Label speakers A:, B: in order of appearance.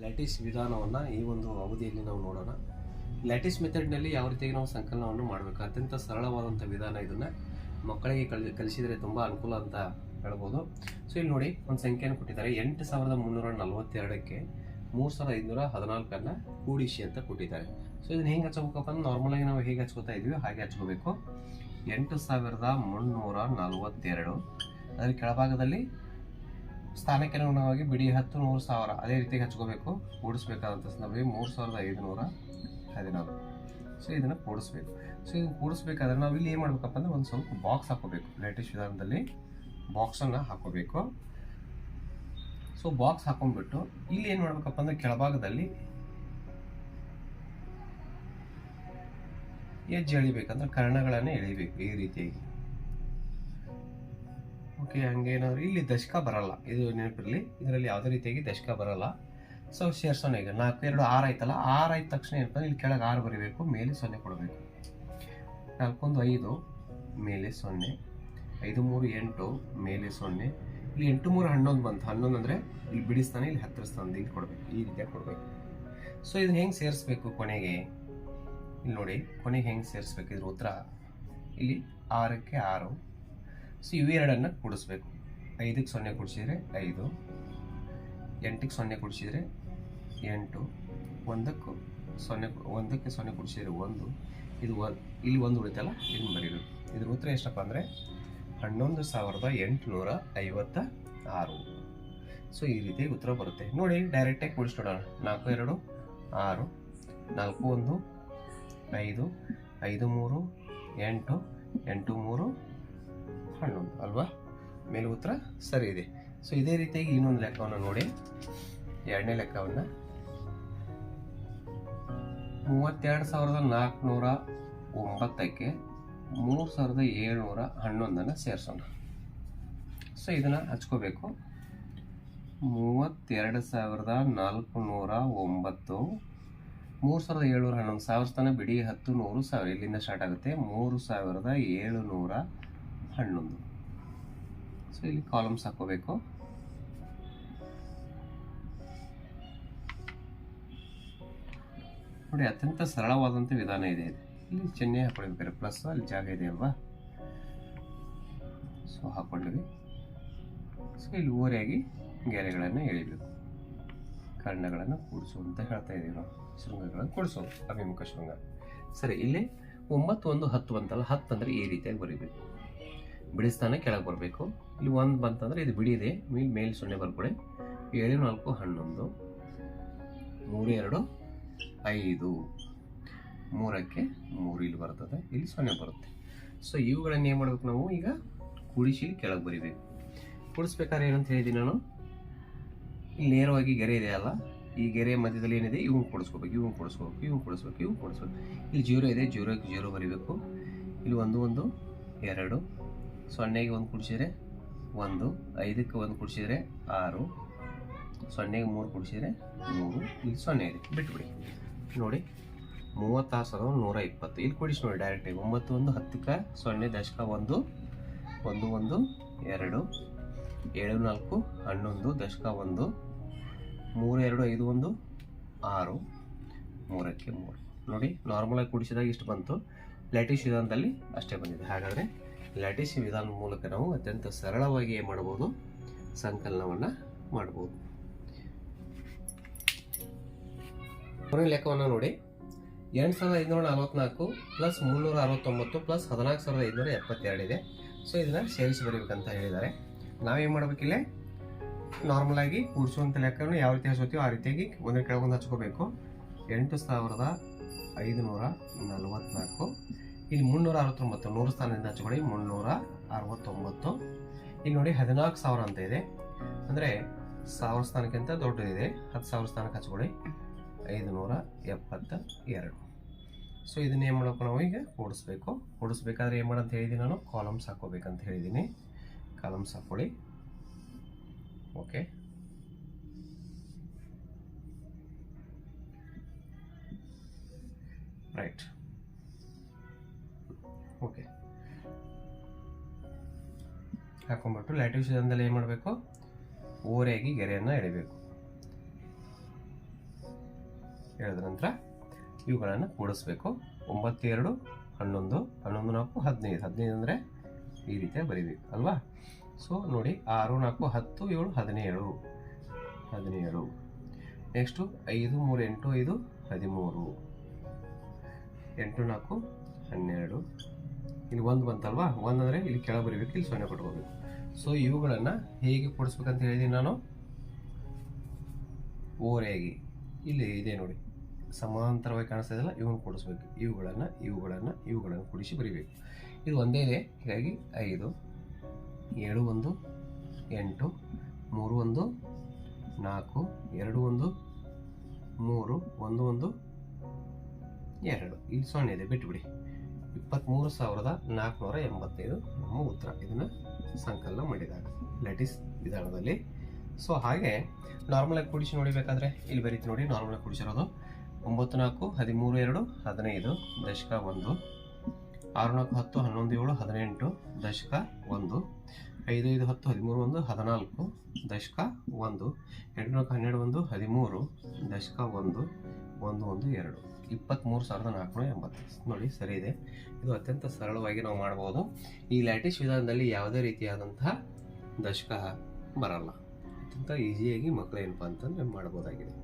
A: Lattice ವಿಧಾನವನ್ನು ಈ ಒಂದು ಅವಧಿಯಲ್ಲಿ ನಾವು ನೋಡೋಣ. ಲ್ಯಾಟಿಸ್ ಮೆಥಡ್ನಲ್ಲಿ ಯಾವ ರೀತಿಯಾಗಿ ನಾವು ಸಂಕಲನವನ್ನು ಮಾಡಬೇಕು? ಅತ್ಯಂತ ಸರಳವಾದಂಥ ವಿಧಾನ ಇದನ್ನು ಮಕ್ಕಳಿಗೆ ಕಲಿ, ಕಲಿಸಿದರೆ ತುಂಬ ಅನುಕೂಲ ಅಂತ ಹೇಳ್ಬೋದು. ಸೊ, ಇಲ್ಲಿ ನೋಡಿ ಒಂದು ಸಂಖ್ಯೆಯನ್ನು ಕೊಟ್ಟಿದ್ದಾರೆ. ಎಂಟು ಸಾವಿರದ ಮುನ್ನೂರ ನಲವತ್ತೆರಡಕ್ಕೆ ಮೂರು ಸಾವಿರದ ಐದುನೂರ ಹದಿನಾಲ್ಕನ್ನು ಕೂಡಿಸಿ ಅಂತ ಕೊಟ್ಟಿದ್ದಾರೆ. ಸೊ, ಇದನ್ನು ಹೆಂಗೆ ಹಚ್ಕೋಬೇಕಪ್ಪ ಅಂದ್ರೆ ನಾರ್ಮಲಾಗಿ ನಾವು ಹೇಗೆ ಹಚ್ಕೋತಾ ಇದೀವಿ ಹಾಗೆ ಹಚ್ಕೋಬೇಕು. ಎಂಟು ಸಾವಿರದ ಮುನ್ನೂರ ನಲವತ್ತೆರಡು. ಅದರ ಕೆಳಭಾಗದಲ್ಲಿ ಸ್ಥಾನಕ್ಕೆ ಅನುಗುಣವಾಗಿ ಬಿಡಿ ಹತ್ತು ನೂರು ಸಾವಿರ. ಅದೇ ರೀತಿ ಹಚ್ಕೋಬೇಕು. ಕೂಡಿಸ್ಬೇಕಾದಂಥ ಸಂದರ್ಭದಲ್ಲಿ ಮೂರು ಸಾವಿರದ ಐದುನೂರ ಹದಿನಾರು. ಸೊ ಇದನ್ನು ಕೂಡಿಸ್ಬೇಕು. ಸೊ ಇದನ್ನು ಕೂಡಿಸ್ಬೇಕಾದ್ರೆ ನಾವು ಇಲ್ಲಿ ಏನು ಮಾಡ್ಬೇಕಪ್ಪ ಅಂದ್ರೆ ಒಂದು ಸ್ವಲ್ಪ ಬಾಕ್ಸ್ ಹಾಕೋಬೇಕು ಲೇಟೆಸ್ಟ್ ವಿಧಾನದಲ್ಲಿ ಬಾಕ್ಸನ್ನು ಹಾಕೋಬೇಕು ಸೊ ಬಾಕ್ಸ್ ಹಾಕೊಂಡ್ಬಿಟ್ಟು ಇಲ್ಲಿ ಏನು ಮಾಡ್ಬೇಕಪ್ಪ ಅಂದ್ರೆ ಕೆಳಭಾಗದಲ್ಲಿ ಹೆಜ್ಜೆ ಎಳಿಬೇಕಂದ್ರೆ ಕರ್ಣಗಳನ್ನು ಎಳಿಬೇಕು ಈ ರೀತಿಯಾಗಿ. ಓಕೆ ಹಂಗೇನಾದ್ರು ಇಲ್ಲಿ ದಶಕ ಬರಲ್ಲ. ಇದು ನೆನಪಿರಲಿ. ಇದರಲ್ಲಿ ಯಾವುದೇ ರೀತಿಯಾಗಿ ದಶಕ ಬರಲ್ಲ. ಸೊ ಸೇರ್ಸೋಣ ಈಗ. ನಾಲ್ಕು, ಎರಡು, ಆರು ಆಯ್ತಲ್ಲ? ಆರು ಆಯ್ತ ತಕ್ಷಣ ಏನಪ್ಪ ಇಲ್ಲಿ ಕೆಳಗೆ ಆರು ಬರೀಬೇಕು, ಮೇಲೆ ಸೊನ್ನೆ ಕೊಡಬೇಕು. ನಾಲ್ಕೊಂದು ಐದು, ಮೇಲೆ ಸೊನ್ನೆ. ಐದು, ಮೂರು, ಎಂಟು, ಮೇಲೆ ಸೊನ್ನೆ. ಇಲ್ಲಿ ಎಂಟು, ಮೂರು, ಹನ್ನೊಂದು ಬಂತು. ಹನ್ನೊಂದು ಅಂದರೆ ಇಲ್ಲಿ ಬಿಡಿಸ್ತಾನೆ, ಇಲ್ಲಿ ಹತ್ತಿರಿಸ್ತಾನೆ, ಇಲ್ಲಿ ಕೊಡಬೇಕು. ಈ ರೀತಿಯಾಗಿ ಕೊಡಬೇಕು. ಸೊ ಇದನ್ನ ಹೆಂಗೆ ಸೇರಿಸ್ಬೇಕು ಕೊನೆಗೆ? ಇಲ್ಲಿ ನೋಡಿ, ಕೊನೆಗೆ ಹೆಂಗೆ ಸೇರಿಸ್ಬೇಕು? ಇದ್ರ ಉತ್ತರ. ಇಲ್ಲಿ ಆರಕ್ಕೆ ಆರು. ಸೊ ಇವೆರಡನ್ನು ಕೂಡಿಸ್ಬೇಕು. ಐದಕ್ಕೆ ಸೊನ್ನೆ ಕೂಡಿಸಿದ್ರೆ ಐದು, ಎಂಟಕ್ಕೆ ಸೊನ್ನೆ ಕೂಡಿಸಿದ್ರೆ ಎಂಟು, ಒಂದಕ್ಕೂ ಸೊನ್ನೆ ಒಂದಕ್ಕೆ ಸೊನ್ನೆ ಕೂಡಿಸಿದ್ರೆ ಒಂದು. ಇದು ಒಂದು ಇಲ್ಲಿ ಒಂದು ಉಳಿತಲ್ಲ ಇನ್ನು ಬರೀಬೇಕು. ಇದ್ರ ಉತ್ತರ ಎಷ್ಟಪ್ಪ ಅಂದರೆ ಹನ್ನೊಂದು ಸಾವಿರದ ಎಂಟುನೂರ ಐವತ್ತ ಆರು. ಸೊ ಈ ರೀತಿ ಉತ್ತರ ಬರುತ್ತೆ. ನೋಡಿ ಡೈರೆಕ್ಟಾಗಿ ಕೂಡಿಸ್ಬಿಡೋಣ. ನಾಲ್ಕು, ಎರಡು, ಆರು, ನಾಲ್ಕು, ಒಂದು, ಐದು ಐದು, ಮೂರು, ಎಂಟು ಎಂಟು, ಮೂರು ಹನ್ನೊಂದು ಅಲ್ವಾ? ಮೇಲೆ ಉತ್ತರ ಸರಿ ಇದೆ. ಸೊ ಇದೇ ರೀತಿಯಾಗಿ ಇನ್ನೊಂದು ಲೆಕ್ಕವನ್ನು ನೋಡಿ. ಎರಡನೇ ಲೆಕ್ಕವನ್ನು. ಮೂವತ್ತೆರಡು ಸಾವಿರದ ನಾಲ್ಕುನೂರ ಒಂಬತ್ತಕ್ಕೆ ಮೂರು ಸಾವಿರದ ಏಳ್ನೂರ ಹನ್ನೊಂದನ್ನು ಸೇರಿಸೋಣ. ಸೊ ಇದನ್ನು ಹಚ್ಕೋಬೇಕು. ಮೂವತ್ತೆರಡು ಸಾವಿರದ ನಾಲ್ಕುನೂರ ಒಂಬತ್ತು, ಮೂರು ಸಾವಿರದ ಏಳ್ನೂರ ಹನ್ನೊಂದು ಸಾವಿರ ತನಕ ಬಿಡಿ ಹತ್ತು ನೂರು ಸಾವಿರ ಇಲ್ಲಿಂದ ಸ್ಟಾರ್ಟ್ ಆಗುತ್ತೆ. ಮೂರು ಸಾವಿರದ ಏಳುನೂರ ಹನ್ನೊಂದು ಸೊ ಇಲ್ಲಿ ಕಾಲಮ್ಸ್ ಹಾಕೋಬೇಕು ನೋಡಿ, ಅತ್ಯಂತ ಸರಳವಾದಂಥ ವಿಧಾನ ಇದೆ ಇದು. ಇಲ್ಲಿ ಚೆನ್ನೈ ಹಾಕೊಳ್ಬೇಕಾದ್ರೆ ಪ್ಲಸ್ ಅಲ್ಲಿ ಜಾಗ ಇದೆ ಅಲ್ವಾ? ಸೊ ಹಾಕೊಂಡ್ವಿ ಸೊ ಇಲ್ಲಿ ಓರೆಯಾಗಿ ಗೆರೆಗಳನ್ನು ಎಳಿಬೇಕು. ಕರ್ಣಗಳನ್ನು ಕೂಡಿಸು ಅಂತ ಹೇಳ್ತಾ ಇದ್ದೀವಿ ನಾವು. ಶೃಂಗಗಳನ್ನು ಕೂಡಿಸೋದು ಅಭಿಮುಖ ಶೃಂಗ. ಸರಿ, ಇಲ್ಲಿ ಒಂಬತ್ತು ಒಂದು ಹತ್ತು ಅಂತಲ್ಲ ಹತ್ತು ಅಂದರೆ ಈ ರೀತಿಯಾಗಿ ಬರೀಬೇಕು. ಬಿಡಿಸ್ತಾನೆ ಕೆಳಗೆ ಬರಬೇಕು. ಇಲ್ಲಿ ಒಂದು ಬಂತಂದ್ರೆ ಇದು ಬಿಡಿದೆ ಮೇಲೆ ಮೇಲೆ ಸೊನ್ನೆ ಬರ್ಕೊಡಿ. ಏಳು, ನಾಲ್ಕು, ಹನ್ನೊಂದು. ಮೂರು, ಎರಡು, ಐದು. ಮೂರಕ್ಕೆ ಮೂರು ಇಲ್ಲಿ ಬರ್ತದೆ. ಇಲ್ಲಿ ಸೊನ್ನೆ ಬರುತ್ತೆ. ಸೊ ಇವುಗಳನ್ನ ಏನು ಮಾಡಬೇಕು ನಾವು? ಈಗ ಕೂಡಿಸಿ ಕೆಳಗೆ ಬರಿಬೇಕು. ಕೂಡಿಸ್ಬೇಕಾದ್ರೆ ಏನಂತ ಹೇಳಿದ್ದೀನಿ ನಾನು? ಇಲ್ಲಿ ನೇರವಾಗಿ ಗೆರೆ ಇದೆ ಅಲ್ಲ? ಈ ಗೆರೆ ಮಧ್ಯದಲ್ಲಿ ಏನಿದೆ? ಇವು ಕೊಡಿಸ್ಕೋಬೇಕು ಇವು ಕೊಡಿಸ್ಕೋಬೇಕು ಇವು ಕೊಡಿಸ್ಬೇಕು ಇವು ಕೊಡಿಸ್ಬೇಕು. ಇಲ್ಲಿ ಜೀರೋ ಇದೆ. ಜೀರೋಕ್ಕೆ ಜೀರೋ ಬರೀಬೇಕು. ಇಲ್ಲಿ ಒಂದು ಒಂದು, ಎರಡು ಸೊನ್ನೆಗೆ ಒಂದು ಕುಡಿಸಿದ್ರೆ ಒಂದು, ಐದಕ್ಕೆ ಒಂದು ಕುಡಿಸಿದ್ರೆ ಆರು, ಸೊನ್ನೆಗೆ ಮೂರು ಕುಡಿಸಿದ್ರೆ ಮೂರು. ಇಲ್ಲಿ ಸೊನ್ನೆ ಇದೆ, ಬಿಟ್ಬಿಡಿ. ನೋಡಿ, ಮೂವತ್ತಾರು ಸಾವಿರದ ನೂರ ಇಪ್ಪತ್ತು. ಇಲ್ಲಿ ಕೊಡಿಸಿ ನೋಡಿ ಡೈರೆಕ್ಟಾಗಿ ಒಂಬತ್ತು, ಒಂದು, ಹತ್ತಕ್ಕೆ ಸೊನ್ನೆ, ದಶಕ ಒಂದು ಒಂದು ಒಂದು, ಎರಡು, ಏಳು, ನಾಲ್ಕು, ಹನ್ನೊಂದು, ದಶಕ ಒಂದು, ಮೂರು, ಎರಡು, ಐದು, ಒಂದು, ಆರು, ಮೂರಕ್ಕೆ ಮೂರು. ನೋಡಿ ನಾರ್ಮಲಾಗಿ ಕುಡಿಸಿದಾಗ ಇಷ್ಟು ಬಂತು. ಲೇಟೆಸ್ಟ್ ವಿಧಾನದಲ್ಲಿ ಅಷ್ಟೇ ಬಂದಿದೆ. ಹಾಗಾದರೆ ಲ್ಯಾಟಿಸ್ ವಿಧಾನದ ಮೂಲಕ ನಾವು ಅತ್ಯಂತ ಸರಳವಾಗಿ ಏನು ಮಾಡ್ಬೋದು ಸಂಕಲನವನ್ನು ಮಾಡ್ಬೋದು ಕೊನೆ ಲೆಕ್ಕವನ್ನು ನೋಡಿ. ಎಂಟು ಸಾವಿರದ ಐದುನೂರ ನಲವತ್ನಾಲ್ಕು ಪ್ಲಸ್ ಮುನ್ನೂರ ಅರವತ್ತೊಂಬತ್ತು ಪ್ಲಸ್ ಹದಿನಾಲ್ಕು ಸಾವಿರದ ಐದುನೂರ ಎಪ್ಪತ್ತೆರಡು ಇದೆ. ಸೊ, ಇದನ್ನು ಸೇರಿಸಿ ಬರೀಬೇಕಂತ ಹೇಳಿದ್ದಾರೆ. ನಾವೇನು ಮಾಡಬೇಕಿಲ್ಲ? ನಾರ್ಮಲ್ ಆಗಿ ಕೂಡಿಸುವಂಥ ಲೆಕ್ಕವನ್ನು ಯಾವ ರೀತಿ ಹಚ್ಕೋತೀವೋ ಆ ರೀತಿಯಾಗಿ ಒಂದ್ರ ಕೆಳಗೊಂದು ಹಚ್ಕೋಬೇಕು. ಎಂಟು ಸಾವಿರದ ಐದುನೂರ ನಲವತ್ನಾಲ್ಕು ಇಲ್ಲಿ ಮುನ್ನೂರ ಅರವತ್ತೊಂಬತ್ತು ನೂರು ಸ್ಥಾನದಿಂದ ಹಚ್ಕೊಳ್ಳಿ ಮುನ್ನೂರ ಅರವತ್ತೊಂಬತ್ತು ಇಲ್ಲಿ ನೋಡಿ ಹದಿನಾಲ್ಕು ಸಾವಿರ ಅಂತ ಇದೆ. ಅಂದರೆ ಸಾವಿರ ಸ್ಥಾನಕ್ಕಿಂತ ದೊಡ್ಡದಿದೆ ಹತ್ತು ಸಾವಿರ ಸ್ಥಾನಕ್ಕೆ ಹಚ್ಕೊಳಿ ಐದು ನೂರ ಎಪ್ಪತ್ತ ಎರಡು ಸೊ ಇದನ್ನ ಏನು ಮಾಡಬೇಕು ನಾವು ಈಗ ಕೂಡಿಸ್ಬೇಕು ಕೂಡಿಸ್ಬೇಕಾದ್ರೆ ಏನು ಮಾಡಂತ ಹೇಳಿದ್ದೀನಿ ನಾನು? ಕಾಲಮ್ಸ್ ಹಾಕೋಬೇಕಂತ ಹೇಳಿದ್ದೀನಿ ಕಾಲಮ್ಸ್ ಹಾಕೊಳ್ಳಿ ಓಕೆ ರೈಟ್ ಹಾಕೊಂಡ್ಬಿಟ್ಟು ಲ್ಯಾಟಿವ್ ಸೀಸನ್ದಲ್ಲಿ ಏನು ಮಾಡಬೇಕು? ಓರೆಯಾಗಿ ಗೆರೆಯನ್ನು ಎಳಿಬೇಕು. ಎಳೆದ ನಂತರ ಇವುಗಳನ್ನು ಕೂಡಿಸ್ಬೇಕು. ಒಂಬತ್ತು ಎರಡು ಹನ್ನೊಂದು ಹನ್ನೊಂದು ನಾಲ್ಕು, ಹದಿನೈದು. ಹದಿನೈದು ಅಂದರೆ ಈ ರೀತಿಯಾಗಿ ಬರೀಬೇಕು, ಅಲ್ವಾ? ಸೊ ನೋಡಿ, ಆರು, ನಾಲ್ಕು, ಹತ್ತು, ಏಳು, ಹದಿನೇಳು. ಹದಿನೇಳು. ನೆಕ್ಸ್ಟು ಐದು, ಮೂರು, ಎಂಟು, ಐದು, ಹದಿಮೂರು. ಎಂಟು, ನಾಲ್ಕು, ಹನ್ನೆರಡು. ಇಲ್ಲಿ ಒಂದು ಬಂತಲ್ವಾ? ಒಂದಂದರೆ ಇಲ್ಲಿ ಕೆಳಗೆ ಬರೀಬೇಕು, ಇಲ್ಲಿ ಸೊನ್ನೆ ಕೊಟ್ಕೋಬೇಕು. ಸೊ ಇವುಗಳನ್ನು ಹೇಗೆ ಕೊಡಿಸ್ಬೇಕಂತ ಹೇಳಿದ್ದೀನಿ ನಾನು. ಓರೆಯಾಗಿ. ಇಲ್ಲಿ ಇದೆ ನೋಡಿ. ಸಮಾಂತರವಾಗಿ ಕಾಣಿಸ್ತಾ ಇವನ್ನ ಕೊಡಿಸ್ಬೇಕು. ಇವುಗಳನ್ನು ಇವುಗಳನ್ನು ಇವುಗಳನ್ನು ಕೊಡಿಸಿ ಬರಿಬೇಕು. ಇದು ಒಂದೇ ಇದೆ. ಹೀಗಾಗಿ ಐದು, ಏಳು ಒಂದು, ಎಂಟು, ಮೂರು ಒಂದು, ನಾಲ್ಕು, ಎರಡು ಒಂದು, ಮೂರು, ಒಂದು ಒಂದು, ಎರಡು. ಇಲ್ಲಿ ಸೊನ್ನೆ ಇದೆ. ಬಿಟ್ಬಿಡಿ. ಇಪ್ಪತ್ತ್ಮೂರು ಸಾವಿರದ ನಾಲ್ಕುನೂರ ಎಂಬತ್ತೈದು. ನಮ್ಮ ಉತ್ತರ. ಇದನ್ನು ಸಂಕಲನ ಮಾಡಿದಾಗ. ಲೆಟಿಸ್ ವಿಧಾನದಲ್ಲಿ. ಸೊ ಹಾಗೆ ನಾರ್ಮಲಾಗಿ ಕೂಡಿಸಿ ನೋಡಿಬೇಕಾದ್ರೆ ಇಲ್ಲಿ ಬರೀತಿ ನೋಡಿ ನಾರ್ಮಲಾಗಿ ಕೂಡಿಸಿರೋದು. ಒಂಬತ್ತು ನಾಲ್ಕು, ಹದಿಮೂರು ಎರಡು, ಹದಿನೈದು, ದಶಕ ಒಂದು. ಆರು ನಾಲ್ಕು, ಹತ್ತು, ಹನ್ನೊಂದು, ಏಳು, ಹದಿನೆಂಟು, ದಶಕ ಒಂದು. ಐದು ಐದು, ಹತ್ತು, ಹದಿಮೂರು, ಒಂದು, ಹದಿನಾಲ್ಕು, ದಶಕ ಒಂದು. ಎಂಟು ನಾಲ್ಕು, ಹನ್ನೆರಡು, ಒಂದು, ಹದಿಮೂರು, ದಶಕ ಒಂದು ಒಂದು ಒಂದು, ಎರಡು. ಇಪ್ಪತ್ತ್ಮೂರು ಸಾವಿರದ ನಾಲ್ಕುನೂರ ಎಂಬತ್ತೈದು. ನೋಡಿ, ಸರಿ ಇದೆ. ಇದು ಅತ್ಯಂತ ಸರಳವಾಗಿ ನಾವು ಮಾಡ್ಬೋದು. ಈ ಲ್ಯಾಟಿಸ್ ವಿಧಾನದಲ್ಲಿ ಯಾವುದೇ ರೀತಿಯಾದಂತಹ ದಶಕ ಬರಲ್ಲ. ಅತ್ಯಂತ ಈಸಿಯಾಗಿ ಮಕ್ಕಳು ಏನಪ್ಪ ಅಂತಂದರೆ ಮಾಡ್ಬೋದಾಗಿದೆ.